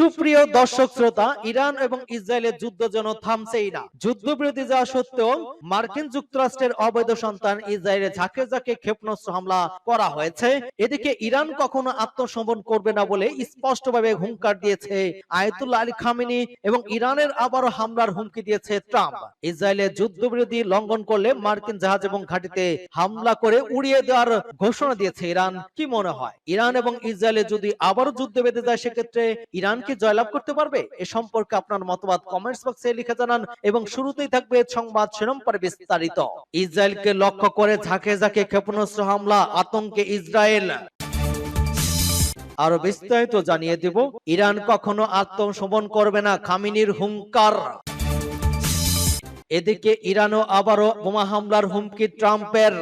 সুপ্রিয় দর্শক শ্রোতা, ইরান এবং ইসরায়েলের যুদ্ধ যেন থামছেই না। যুদ্ধবিরতি যাওয়া সত্ত্বেও মার্কিন যুক্তরাষ্ট্রের অবৈধ সন্তান ইসরায়েলে ঝাঁকে ঝাঁকে ক্ষেপণাস্ত্র হামলা করা হয়েছে। এদিকে ইরান কখনো আত্মসমর্পণ করবে না বলে স্পষ্টভাবে হুঙ্কার দিয়েছে আয়তুল্লাহ আলী খামিনি এবং ইরানের আবারও হামলার হুমকি দিয়েছে ট্রাম্প। ইসরায়েলের যুদ্ধবিরতি লঙ্ঘন করলে মার্কিন জাহাজ এবং ঘাঁটিতে হামলা করে উড়িয়ে দেওয়ার ঘোষণা দিয়েছে ইরান। কি মনে হয়? ইরান এবং ইসরায়েলে যদি আবারও যুদ্ধ বেঁধে যায়, সেক্ষেত্রে ইরান কি জয়লাভ করতে পারবে? এ সম্পর্কে আপনার মতবাদ কমেন্টস বক্সে লিখে জানান এবং শুরুতেই থাকবে সংবাদ শিরোনাম পরে বিস্তারিত। ইসরায়েলকে লক্ষ্য করে ঝাঁকে ঝাঁকে ক্ষেপণাস্ত্র হামলা, আতঙ্কে ইসরায়েল। আরও বিস্তারিত জানিয়ে দেব, ইরান কখনো আত্মসমর্পণ করবে না, খামিনির হুঙ্কার। এদিকে ইরানও আবারও বোমা হামলার হুমকি ট্রাম্পের।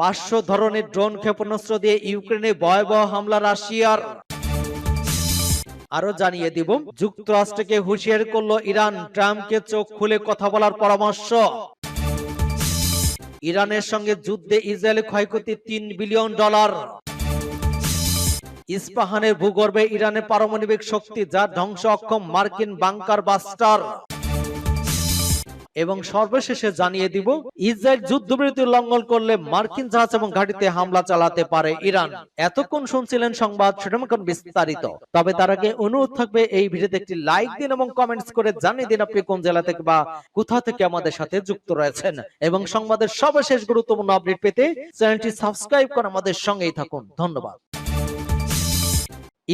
পাঁচশো ধরনের ড্রোন ক্ষেপণাস্ত্র দিয়ে ইউক্রেনে ভয়াবহ হামলা রাশিয়ার। আরও জানিয়ে দিব যুক্তরাষ্ট্রকে হুঁশিয়ার করল ইরান ট্রাম্পকে চোখ খুলে কথা বলার পরামর্শ। ইরানের সঙ্গে যুদ্ধে ইসরায়েলের ক্ষয়ক্ষতি তিন বিলিয়ন ডলার। ইস্পাহানের ভূগর্ভে ইরানের পারমাণবিক শক্তি যা ধ্বংস অক্ষম মার্কিন বাংকার বাস্টার। এবং সর্বশেষে জানিয়ে দিব ইসরায়েল যুদ্ধবিরতি লঙ্ঘন করলে মার্কিন জাহাজ এবং ঘাঁটিতে হামলা চালাতে পারে ইরান। এতক্ষণ শুনছিলেন সংবাদ এখন বিস্তারিত। তবে তার আগে অনুরোধ থাকবে এই ভিডিওতে একটি লাইক দিন এবং কমেন্টস করে জানিয়ে দিন আপনি কোন জেলা থেকে বা কোথা থেকে আমাদের সাথে যুক্ত রয়েছেন। এবং সংবাদের সর্বশেষ গুরুত্বপূর্ণ আপডেট পেতে চ্যানেলটি সাবস্ক্রাইব করে আমাদের সঙ্গেই থাকুন। ধন্যবাদ।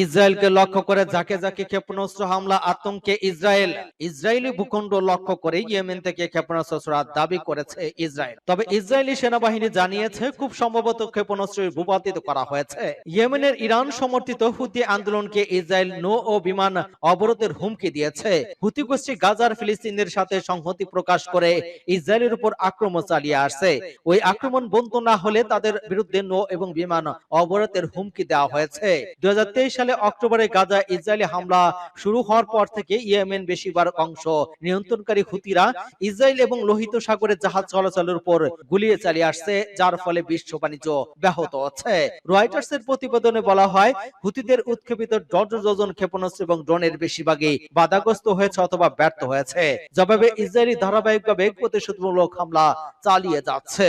ইসরায়েলকে লক্ষ্য করে যাকে যাকে ক্ষেপণাস্ত্র হামলা আতঙ্কে ইসরায়েল, ইসরায়েলি ভূখণ্ড লক্ষ্য করে ইয়েমেন থেকে ক্ষেপণাস্ত্র দাবি করেছে ইসরায়েল। তবে ইসরায়েলি সেনাবাহিনী জানিয়েছে, খুব সম্ভবত ক্ষেপণাস্ত্র ভূপাতিত করা হয়েছে। ইয়েমেনের ইরান সমর্থিত হুতি আন্দোলনকে ইসরায়েল নৌ ও বিমান অবরোধের হুমকি দিয়েছে। হুতি গোষ্ঠী গাজার ফিলিস্তিনদের সাথে সংহতি প্রকাশ করে ইসরায়েলের উপর আক্রমণ চালিয়ে আসছে। ওই আক্রমণ বন্ধ না হলে তাদের বিরুদ্ধে নৌ এবং বিমান অবরোধের হুমকি দেওয়া হয়েছে। দুই হাজার তেইশ সালে অক্টোবরে গাজা ইসরায়েলি হামলা শুরু হওয়ার পর থেকে ইয়েমেন বেশিরভাগ অংশ নিয়ন্ত্রণকারী হুতিরা ইসরায়েল এবং লোহিত সাগরের জাহাজ চলাচলের উপর গুলিয়ে চালিয়ে আসছে, যার ফলে বিশ্ব বাণিজ্য ব্যাহত হচ্ছে। রয়টার্স এর প্রতিবেদনে বলা হয়, হুতিদের উৎক্ষেপিত ডজন ডজন ক্ষেপণাস্ত্র এবং ড্রোনের বেশিরভাগই বাধাগ্রস্ত হয়েছে অথবা ব্যর্থ হয়েছে। জবাবে ইসরায়েলি ধারাবাহিকভাবে প্রতিশোধমূলক হামলা চালিয়ে যাচ্ছে।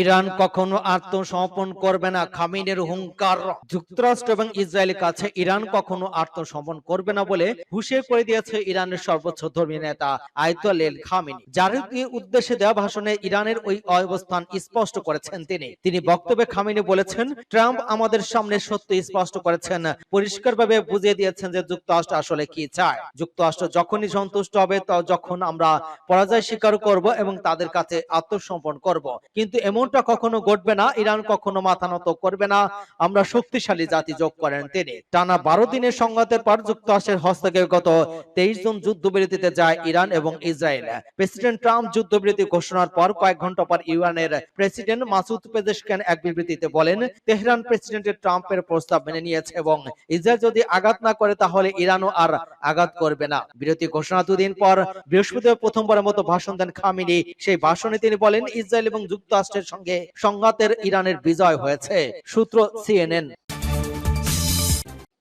ইরান কখনো আত্মসমর্পণ করবে না। খামিনের হুঙ্কার। যুক্তরাষ্ট্র এবং ইসরায়েলের কাছে ইরান কখনো আত্মসমর্পণ করবে না বলে হুঁশিয়ার করে দিয়েছে ইরানের সর্বোচ্চ ধর্মীয় নেতা আয়তুল্লাহ খামিনি। যার উদ্দেশ্যে দেওয়া ভাষণে ইরানের ওই অবস্থান স্পষ্ট করেছেন তিনি। তিনি বক্তব্যে খামিনি বলেছেন, ট্রাম্প আমাদের সামনে সত্য স্পষ্ট করেছেন। পরিষ্কারভাবে বুঝিয়ে দিয়েছেন যে যুক্তরাষ্ট্র আসলে কি চায়। যুক্তরাষ্ট্র যখনই সন্তুষ্ট হবে তখন আমরা পরাজয় স্বীকার করব এবং তাদের কাছে আত্মসমর্পণ করব। কিন্তু এমন এমনটা কখনো ঘটবে না, ইরান কখনো মাথা নত করবে না, আমরা শক্তিশালী জাতি যোগ করেন তিনি। টানা বারো দিনের সংঘাতের পর যুক্তরাষ্ট্রের হস্তক্ষেপে গত তেইশ জন যুদ্ধবিরতিতে যায় ইরান এবং ইসরায়েল। প্রেসিডেন্ট ট্রাম্প যুদ্ধবিরতি ঘোষণার পর কয়েক ঘণ্টা পর ইরানের প্রেসিডেন্ট মাসুদ পেজেশকান এক বিবৃতিতে বলেন, তেহরান প্রেসিডেন্টের ট্রাম্পের প্রস্তাব মেনে নিয়েছে এবং ইসরায়েল যদি আঘাত না করে তাহলে ইরানও আর আঘাত করবে না। বিরতি ঘোষণা দুদিন পর বৃহস্পতিবার প্রথমবারের মতো ভাষণ দেন খামিনি। সেই ভাষণে তিনি বলেন, ইসরায়েল এবং যুক্তরাষ্ট্রের সঙ্গে সংঘাতের ইরানের বিজয় হয়েছে সূত্র সিএনএন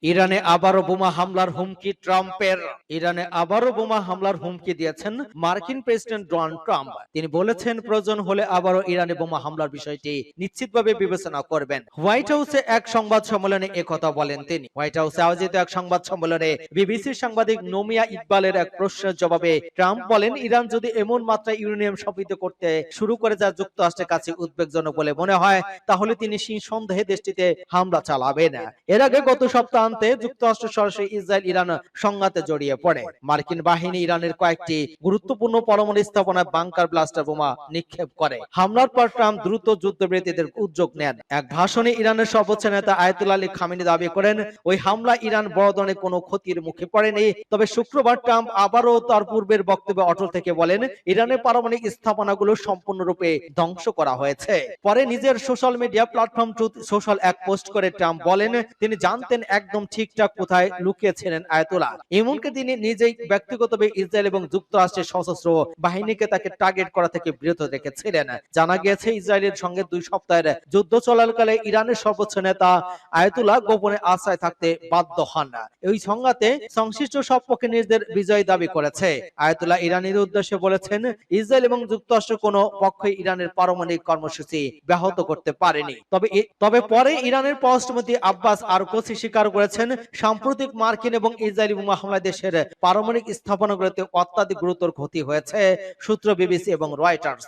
ইরানে আবারও বোমা হামলার হুমকি ট্রাম্পের। ইরানে আবারও বোমা হামলার হুমকি দিয়েছেন মার্কিন প্রেসিডেন্ট ডোনাল্ড ট্রাম্প। তিনি বলেছেন, প্রয়োজন হলে আবারও ইরানে বোমা হামলার বিষয়টি নিশ্চিতভাবে বিবেচনা করবেন। হোয়াইট হাউসে এক সংবাদ সম্মেলনে একথা বলেন তিনি। হোয়াইট হাউসে আয়োজিত এক সংবাদ সম্মেলনে বিবিসির সাংবাদিক নোমিয়া ইকবালের এক প্রশ্নের জবাবে ট্রাম্প বলেন, ইরান যদি এমন মাত্রায় ইউরেনিয়াম সমৃদ্ধ করতে শুরু করে যা যুক্তরাষ্ট্রের কাছে উদ্বেগজনক বলে মনে হয়, তাহলে তিনি সেই সন্দেহে দেশটিতে হামলা চালাবেন। এর আগে গত সপ্তাহ প্রান্তে যুক্তরাষ্ট্র সরাসরি ইসরায়েল, ইরান সংঘাতে জড়িয়ে পড়ে। মার্কিন বাহিনী ইরানের কয়েকটি গুরুত্বপূর্ণ পরমাণু স্থাপনায় বাংকার ব্লাস্টার বোমা নিক্ষেপ করে। হামলার পর ট্রাম্প দ্রুত যুদ্ধবিরতিদের উদ্যোগ নেন। এক ভাষণে ইরানের সর্বোচ্চ নেতা আয়তুল্লাহ আলী খামিনি দাবি করেন, ওই হামলা ইরান বড় ধরনের কোনো ক্ষতির মুখে পড়েনি। তবে শুক্রবার ট্রাম্প আবারও তার পূর্বের বক্তব্যে অটল থেকে বলেন, ইরানের পারমাণবিক স্থাপনাগুলো সম্পূর্ণরূপে ধ্বংস করা হয়েছে। পরে নিজের social media platform Truth Social এক পোস্ট করে ট্রাম্প বলেন, তিনি জানতেন একদম ঠিকঠাক কোথায় লুকিয়েছিলেন আয়াতুল্লাহ। এমনকি তিনি নিজেই ব্যক্তিগতভাবে ইসরায়েল এবং যুক্তরাষ্ট্রের সশস্ত্র বাহিনীকে তাকে টার্গেট করা থেকে বিরত রেখেছিলেন। জানা গিয়েছে, ইসরায়েলের সঙ্গে দুই সপ্তাহের যুদ্ধ চলাকালে ইরানের সর্বোচ্চ নেতা আয়াতুল্লাহ গোপনে আশ্রয় থাকতে বাধ্য হন। এই সংঘাতে সংশ্লিষ্ট সব পক্ষে নিজেদের বিজয় দাবি করেছে। আয়াতুল্লাহ ইরানের উদ্দেশ্যে বলেছেন, ইসরায়েল এবং যুক্তরাষ্ট্র কোনো পক্ষই ইরানের পারমাণবিক কর্মসূচি ব্যাহত করতে পারেনি। তবে তবে পরে ইরানের পররাষ্ট্রমন্ত্রী আব্বাস আরকোসি স্বীকার করেছেন সাম্প্রতিক মার্কিন এবং ইসরায়েলি বোমা হামলায় দেশের পারমাণবিক স্থাপনাগুলোতে অত্যাধিক গুরুতর ক্ষতি হয়েছে, সূত্র বিবিসি এবং রয়টার্স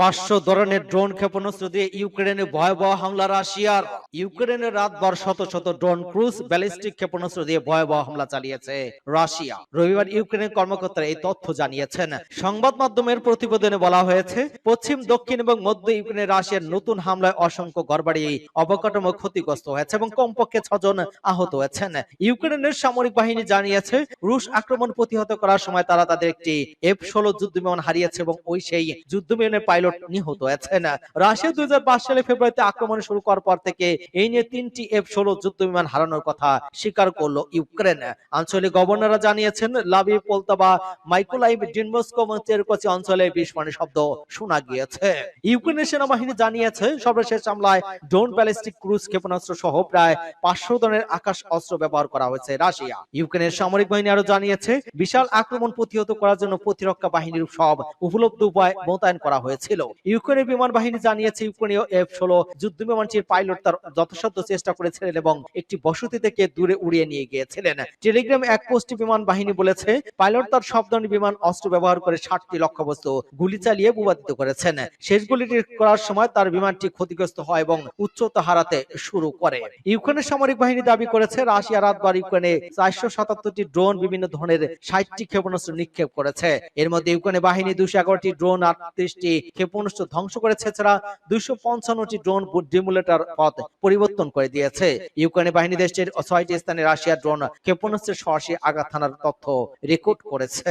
পাঁচশো ধরনের ড্রোন ক্ষেপণাস্ত্র দিয়ে ইউক্রেনে ভয়াবহ হামলা রাশিয়ার। ইউক্রেনের রাতভর শত শত ড্রোন, ক্রুজ, ব্যালিস্টিক ক্ষেপণাস্ত্র দিয়ে ভয়াবহ হামলা চালিয়েছে রাশিয়া। রবিবার ইউক্রেনের কর্মকর্তারা এই তথ্য জানিয়েছেন। সংবাদ মাধ্যমের প্রতিবেদনে বলা হয়েছে, পশ্চিম, দক্ষিণ এবং মধ্য ইউক্রেনে রাশিয়ার নতুন হামলায় অসংখ্য ঘরবাড়ি অবকাঠামো ক্ষতিগ্রস্ত হয়েছে এবং কমপক্ষে ছজন আহত হয়েছেন। ইউক্রেনের সামরিক বাহিনী জানিয়েছে, রুশ আক্রমণ প্রতিহত করার সময় তারা তাদের একটি এফ ষোলো যুদ্ধ বিমান হারিয়েছে এবং ওই সেই যুদ্ধ বিমানের পাইলট নিহত হয়েছেন রাশিয়া দুই সালে ফেব্রুয়ারিতে আক্রমণ শুরু করার পর থেকে এই নিয়ে তিনটি এফ ষোলো যুদ্ধ বিমান হারানোর কথা স্বীকার করল ইউক্রেন। আঞ্চলিক গভর্নররা জানিয়েছেন লাভি পোলতাবা মাইকোলাইভ ডিনমস্কো এবং চেরকোচি অঞ্চলে বিস্ফোরণের শব্দ শোনা গিয়েছে। ইউক্রেনের সেনাবাহিনী জানিয়েছে সর্বশেষ হামলায় ড্রোন ব্যালিস্টিক ক্রুজ ক্ষেপণাস্ত্র সহ প্রায় পাঁচশো ধরনের আকাশ অস্ত্র ব্যবহার করা হয়েছে রাশিয়া। ইউক্রেনের সামরিক বাহিনী আরও জানিয়েছে বিশাল আক্রমণ প্রতিহত করার জন্য প্রতিরক্ষা বাহিনীর সব উপলব্ধ উপায় মোতায়েন করা হয়েছিল ইউক্রেনের বিমান বাহিনী জানিয়েছে, ইউক্রেনীয় এফ ষোলো যুদ্ধ বিমানটির পাইলট তার যথাসাধ্য চেষ্টা করেছিলেন এবং একটি বসতি থেকে দূরে উড়িয়ে নিয়ে গিয়েছিলেন। টেলিগ্রাম এক পোস্টে বিমান বাহিনী বলেছে, পাইলট তার সব ধরনের বিমান অস্ত্র ব্যবহার করে ষাটটি লক্ষ্যবস্তু গুলি চালিয়ে ভূপাতিত করেছেন। শেষ গুলিটি করার সময় তার বিমানটি ক্ষতিগ্রস্ত হয় এবং উচ্চতা হারাতে শুরু করে। ইউক্রেনের সামরিক বাহিনী দাবি করেছে, রাশিয়া রাতবার ইউক্রেনে চারশো সাতাত্তরটি ড্রোন, বিভিন্ন ধরনের ষাটটি ক্ষেপণাস্ত্র নিক্ষেপ করেছে। এর মধ্যে ইউক্রেনের বাহিনী দুশো এগারোটি ড্রোন, আটত্রিশটি ক্ষেপণাস্ত্র ধ্বংস করেছে ছাড়া দুইশো পঞ্চান্নটি ড্রোন ডিমুলেটার পথ পরিবর্তন করে দিয়েছে। ইউক্রেনের বাহিনী দেশটির ছয়টি স্থানে রাশিয়ার ড্রোন ক্ষেপণাস্ত্রের সরাসরি আঘাত থানার তথ্য রেকর্ড করেছে।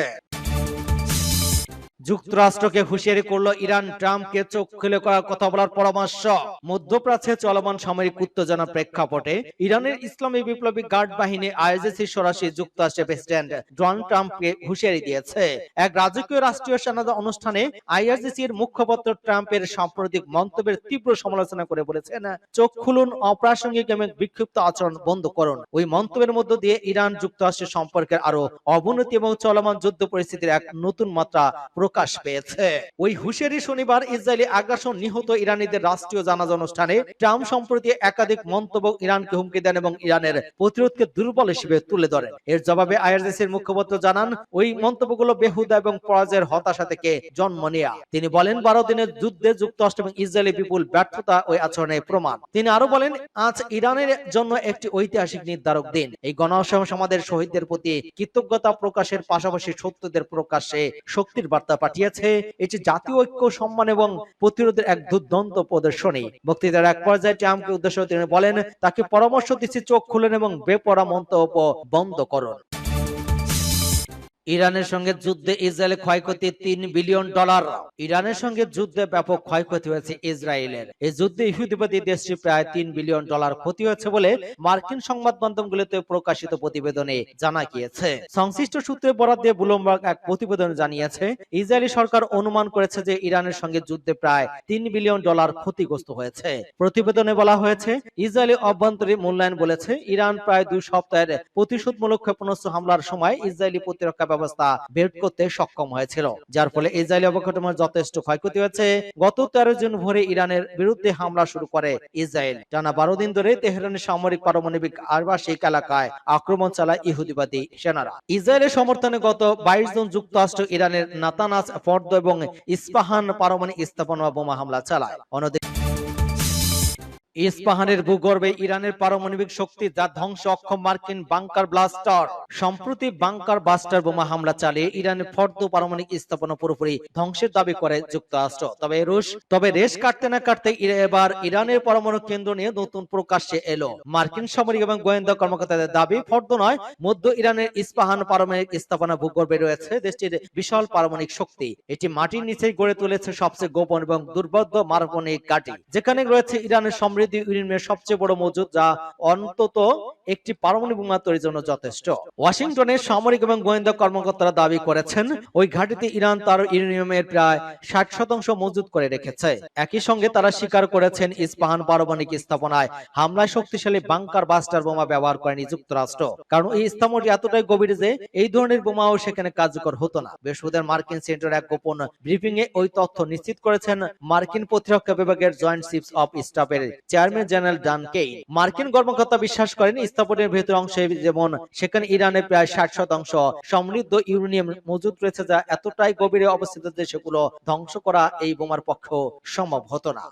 যুক্তরাষ্ট্রকে হুঁশিয়ারি করল ইরান, ট্রাম্পকে চোখ খুলে করার কথা বলার পরামর্শ। মধ্যপ্রাচ্যে চলমান সামরিক উত্তেজনা প্রেক্ষাপটে ইরানের ইসলামী বিপ্লবী গার্ড বাহিনী আইএসএসি সরাসরি যুক্তরাষ্ট্রের প্রেসিডেন্ট ডোনাল্ড ট্রাম্পকে হুঁশিয়ারি দিয়েছে। এক রাজকীয় রাষ্ট্রীয় সেনাদা অনুষ্ঠানে আইআরজিসি এর মুখপাত্র ট্রাম্পের সাম্প্রতিক মন্তব্যের তীব্র সমালোচনা করে বলেছেন, চোখ খুলুন, অপ্রাসঙ্গিক এবং বিক্ষিপ্ত আচরণ বন্ধ করুন। ওই মন্তব্যের মধ্য দিয়ে ইরান যুক্তরাষ্ট্রের সম্পর্কের আরও অবনতি এবং চলমান যুদ্ধ পরিস্থিতির এক নতুন মাত্রা প্রকাশ পেয়েছে। ওই হুঁশিয়ারি শনিবার ইসরায়েলি আগ্রাসন নিহত ইরানিদের রাষ্ট্রীয় জানাজা অনুষ্ঠানে ট্রাম্প সম্প্রতি একাধিক মন্তব্য ইরানকে হুমকি দেন এবং ইরানের প্রতিরোধকে দুর্বল হিসেবে তুলে ধরেন। এর জবাবে আইআরজিসির মুখপাত্র জানান, ওই মন্তব্যগুলো বেহুদা এবং পরাজয়ের হতাশা থেকে জন্ম নেয়া। তিনি বলেন, বারো দিনের যুদ্ধে যুক্তরাষ্ট্র এবং ইসরায়েলি বিপুল ব্যর্থতা ওই আচরণের প্রমাণ। তিনি আরও বলেন, আজ ইরানের জন্য একটি ঐতিহাসিক নির্ধারক দিন। এই গণসমাবেশ আমাদের শহীদদের প্রতি কৃতজ্ঞতা প্রকাশের পাশাপাশি সত্যদের প্রকাশে শক্তির বার্তা পাঠিয়েছে। এটি জাতীয় ঐক্য, সম্মান এবং প্রতিরোধের এক দুর্দান্ত প্রদর্শনী। বক্তৃতার এক পর্যায়ে ট্রাম্পকে উদ্দেশ্য তিনি বলেন, তাকে পরামর্শ দিচ্ছি, চোখ খুলেন এবং বেপরা মন্তব্য বন্ধ করুন। ইরানের সঙ্গে যুদ্ধে ইসরায়েলে ক্ষয়ক্ষতি তিন বিলিয়ন ডলার। ইরানের সঙ্গে যুদ্ধে ব্যাপক ক্ষয়ক্ষতি হয়েছে ইসরায়েলের। এই যুদ্ধে ইহুদিবাদী দেশটি প্রায় তিন বিলিয়ন ডলার ক্ষতি হয়েছে বলে মার্কিন সংবাদ মাধ্যমগুলোতে প্রকাশিত প্রতিবেদনে জানা গিয়েছে। সংশ্লিষ্ট সূত্রে বরাদ দিয়ে ব্লুমবার্গ এক প্রতিবেদন জানিয়েছে, ইসরায়েলি সরকার অনুমান করেছে যে ইরানের সঙ্গে যুদ্ধে প্রায় তিন বিলিয়ন ডলার ক্ষতিগ্রস্ত হয়েছে। প্রতিবেদনে বলা হয়েছে, ইসরায়েলি অভ্যন্তরীণ মূল্যায়ন বলেছে, ইরান প্রায় দুই সপ্তাহের প্রতিশোধমূলক ক্ষেপণাস্ত্র হামলার সময় ইসরায়েলি প্রতিরক্ষা ব্যবস্থা বের করতে সক্ষম হয়েছিল, যার ফলে ইসরায়েলি অবকাঠামোর যথেষ্ট ক্ষয়ক্ষতি হয়েছে। গত তেরো জুন ভোরে ইরানের বিরুদ্ধে হামলা শুরু করে ইসরায়েল। টানা বারো দিন ধরে তেহরানের সামরিক পারমাণবিক আবাসিক এলাকায় আক্রমণ চালায় ইহুদিবাদী সেনারা। ইসরায়েলের সমর্থনে গত বাইশ জুন যুক্তরাষ্ট্র ইরানের নাতানাস ফর্দ এবং ইস্পাহান পারমাণবিক স্থাপনা বোমা হামলা চালায়। অন্যদিকে ইস্পাহানের ভূগর্ভে ইরানের পারমাণবিক শক্তি যা ধ্বংস অক্ষম মার্কিন বাংকার ব্লাস্টার। সম্প্রতি বাংকার বাস্টার বোমা হামলা চালিয়ে ইরানের ফর্দ পারমাণবিক স্থাপনা পুরোপুরি ধ্বংসের দাবি করে যুক্তরাষ্ট্র। তবে রুশ, তবে রেশ কাটতে না কাটতে এবার ইরানের পরমাণু কেন্দ্র নিয়ে নতুন প্রকাশ্যে এলো। মার্কিন সামরিক এবং গোয়েন্দা কর্মকর্তাদের দাবি, ফর্দ নয়, মধ্য ইরানের ইস্পাহান পারমাণবিক স্থাপনা ভূগর্ভে রয়েছে দেশটির বিশাল পারমাণবিক শক্তি। এটি মাটির নিচেই গড়ে তুলেছে সবচেয়ে গোপন এবং দুর্বোধ্য পারমাণবিক ঘাঁটি যেখানে রয়েছে ইরানের সমৃদ্ধ সমৃদ্ধ ইউরেনিয়ামের সবচেয়ে বড় মজুদ, যা অন্তত একটি পারমাণবিক বোমা তৈরির জন্য যথেষ্ট। ওয়াশিংটনের সামরিক এবং গোয়েন্দা কর্মকর্তারা দাবি করেছেন, ওই ঘাঁটিতে ইরান তার ইউরেনিয়ামের প্রায় ষাট শতাংশ মজুদ করে রেখেছে। একই সঙ্গে তারা স্বীকার করেছেন, ইস্পাহান পারমাণবিক স্থাপনায় হামলায় শক্তিশালী বাংকার বাস্টার বোমা ব্যবহার করেনি যুক্তরাষ্ট্র কারণ এই স্থাপনাটি এতটাই গভীর যে এই ধরনের বোমাও সেখানে কার্যকর হতো না। বৃহস্পতিবার মার্কিন সেন্টার এক গোপন ব্রিফিং এ ওই তথ্য নিশ্চিত করেছেন মার্কিন প্রতিরক্ষা বিভাগের জয়েন্ট চিফস অফ স্টাফের চেয়ারম্যান জেনারেল ডান কেই মার্কিন কর্মকর্তা বিশ্বাস করেন স্থাপনের ভেতর অংশে যেমন সেখানে ইরানের প্রায় ষাট শতাংশ সমৃদ্ধ ইউরেনিয়াম মজুদ রয়েছে যা এতটাই গভীরে অবস্থিত দেশগুলো ধ্বংস করা এই বোমার পক্ষেও সম্ভব হতো না।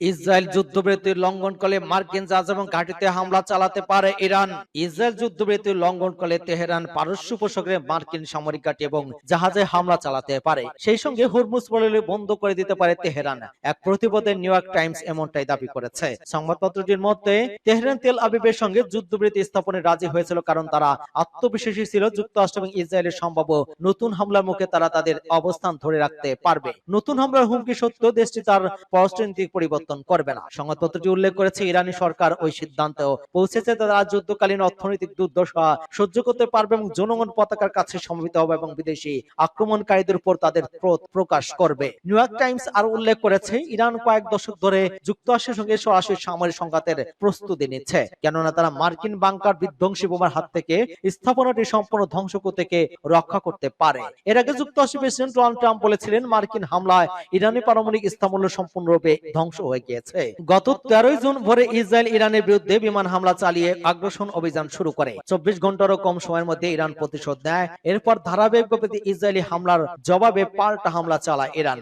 ইসরায়েল যুদ্ধবিরতি লঙ্ঘন করলে মার্কিন জাহাজ এবং ঘাঁটিতে হামলা চালাতে পারে ইরান। ইসরায়েল যুদ্ধবিরতি লঙ্ঘন করলে তেহরান পারস্য উপসাগরে মার্কিন সামরিক ঘাটি এবং জাহাজে হামলা চালাতে পারে। সেই সঙ্গে হুরমুজ প্রণালী বন্ধ করে দিতে পারে তেহরান। এক প্রতিবেদনে নিউ ইয়র্ক টাইমস এমনটাই দাবি করেছে। সংবাদপত্রটির মধ্যে, তেহরান তেল আবিবের সঙ্গে যুদ্ধবিরতি স্থাপনে রাজি হয়েছিল কারণ তারা আত্মবিশ্বাসী ছিল যুক্তরাষ্ট্র এবং ইসরায়েলের সম্ভাব্য নতুন হামলার মুখে তারা তাদের অবস্থান ধরে রাখতে পারবে। নতুন হামলার হুমকি সত্ত্বেও দেশটি তার পররাষ্ট্রনীতিক পরিবর্তন করবে না। সংবাদপত্রটি উল্লেখ করেছে ইরানি সরকার ওই সিদ্ধান্তেও পৌঁছেছে তারা যুদ্ধকালীন অর্থনৈতিক দুর্দশা সহ্য করতে পারবে এবং জনগণ পতাকার কাছে সমবেত হবে এবং বিদেশি আক্রমণকারীদের উপর তাদের ক্রোধ প্রকাশ করবে। নিউ ইয়র্ক টাইমস আরও উল্লেখ করেছে, ইরান কয়েক দশক ধরে যুক্তরাষ্ট্রের সঙ্গে সরাসরি সামরিক সংঘাতের প্রস্তুতি নিচ্ছে, কেননা তারা মার্কিন বাংকার বিধ্বংসী বোমার হাত থেকে স্থাপনাটি সম্পূর্ণ ধ্বংস থেকে রক্ষা করতে পারে। এর আগে যুক্তরাষ্ট্রের প্রেসিডেন্ট ডোনাল্ড ট্রাম্প বলেছিলেন, মার্কিন হামলায় ইরানি পারমাণবিক স্থাপনা সম্পূর্ণরূপে ধ্বংস হয়ে গিয়েছে। গত তেরোই জুন ভরে ইসরায়েল ইরানের বিরুদ্ধে বিমান হামলা চালিয়ে আগ্রাসন অভিযান শুরু করে। চব্বিশ ঘন্টারও কম সময়ের মধ্যে ইরান প্রতিশোধ নেয় এরপর ধারাবাহিকভাবে ইসরায়েলি হামলার জবাবে পাল্টা হামলা চালায় ইরান।